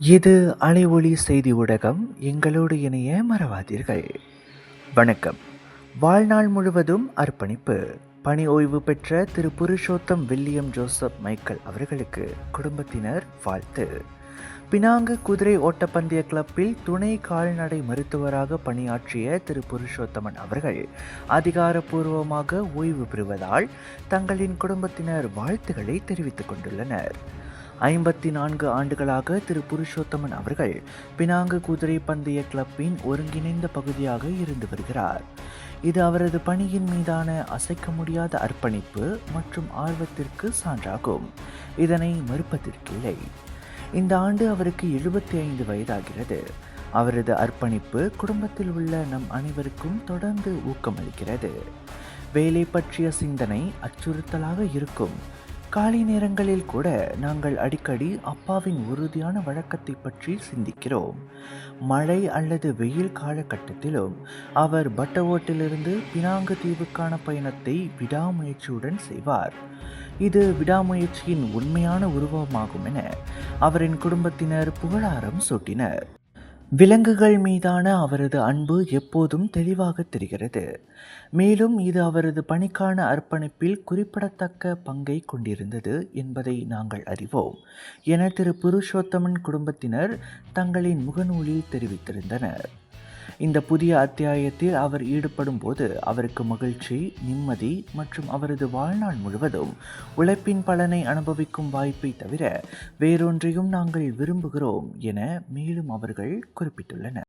இது அலை ஒளி செய்தி ஊடகம். எங்களோடு இணைய மறவாதீர்கள். வணக்கம். வாழ்நாள் முழுவதும் அர்ப்பணிப்பு. பணி ஓய்வு பெற்ற திரு புருஷோத்தம் வில்லியம் ஜோசப் மைக்கேல் அவர்களுக்கு குடும்பத்தினர் வாழ்த்து. பினாங்கு குதிரை ஓட்டப்பந்தய கிளப்பில் துணை கால்நடை மருத்துவராக பணியாற்றிய திரு புருஷோத்தமன் அவர்கள் அதிகாரப்பூர்வமாக ஓய்வு பெறுவதால் தங்களின் குடும்பத்தினர் வாழ்த்துக்களை தெரிவித்துக் கொண்டுள்ளனர். ஐம்பத்தி நான்கு ஆண்டுகளாக திரு புருஷோத்தமன் அவர்கள் பினாங்கு குதிரை பந்தய கிளப்பின் ஒருங்கிணைந்த பகுதியாக இருந்து வருகிறார். இது அவரது பணியின் மீதான அசைக்க முடியாத அர்ப்பணிப்பு மற்றும் ஆர்வத்திற்கு சான்றாகும். இதனை மறுப்பதற்கில்லை இந்த ஆண்டு அவருக்கு எழுபத்தி ஐந்து வயதாகிறது. அவரது அர்ப்பணிப்பு குடும்பத்தில் உள்ள நம் அனைவருக்கும் தொடர்ந்து ஊக்கமளிக்கிறது. வேலை பற்றிய சிந்தனை அச்சுறுத்தலாக இருக்கும். காலை நேரங்களில் கூட நாங்கள் அடிக்கடி அப்பாவின் உறுதியான வழக்கத்தை பற்றி சிந்திக்கிறோம். மழை அல்லது வெயில் காலகட்டத்திலும் அவர் பட்டவோட்டிலிருந்து பினாங்கு தீவுக்கான பயணத்தை விடாமுயற்சியுடன் செய்வார். இது விடாமுயற்சியின் உண்மையான உருவமாகும் என அவரின் குடும்பத்தினர் புகழாரம் சூட்டினர். விலங்குகள் மீதான அவரது அன்பு எப்போதும் தெளிவாக தெரிகிறது. மேலும் இது அவரது பணிக்கான அர்ப்பணிப்பில் குறிப்பிடத்தக்க பங்கை கொண்டிருந்தது என்பதை நாங்கள் அறிவோம் என திரு புருஷோத்தமன் குடும்பத்தினர் தங்களின் முகநூலில் தெரிவித்திருந்தனர். இந்த புதிய அத்தியாயத்தில் அவர் ஈடுபடும் போது அவருக்கு மகிழ்ச்சி நிம்மதி மற்றும் அவரது வாழ்நாள் முழுவதும் உழைப்பின் பலனை அனுபவிக்கும் வாய்ப்பை தவிர வேறொன்றையும் நாங்கள் விரும்புகிறோம் என மேலும் அவர்கள் குறிப்பிட்டுள்ளனர்.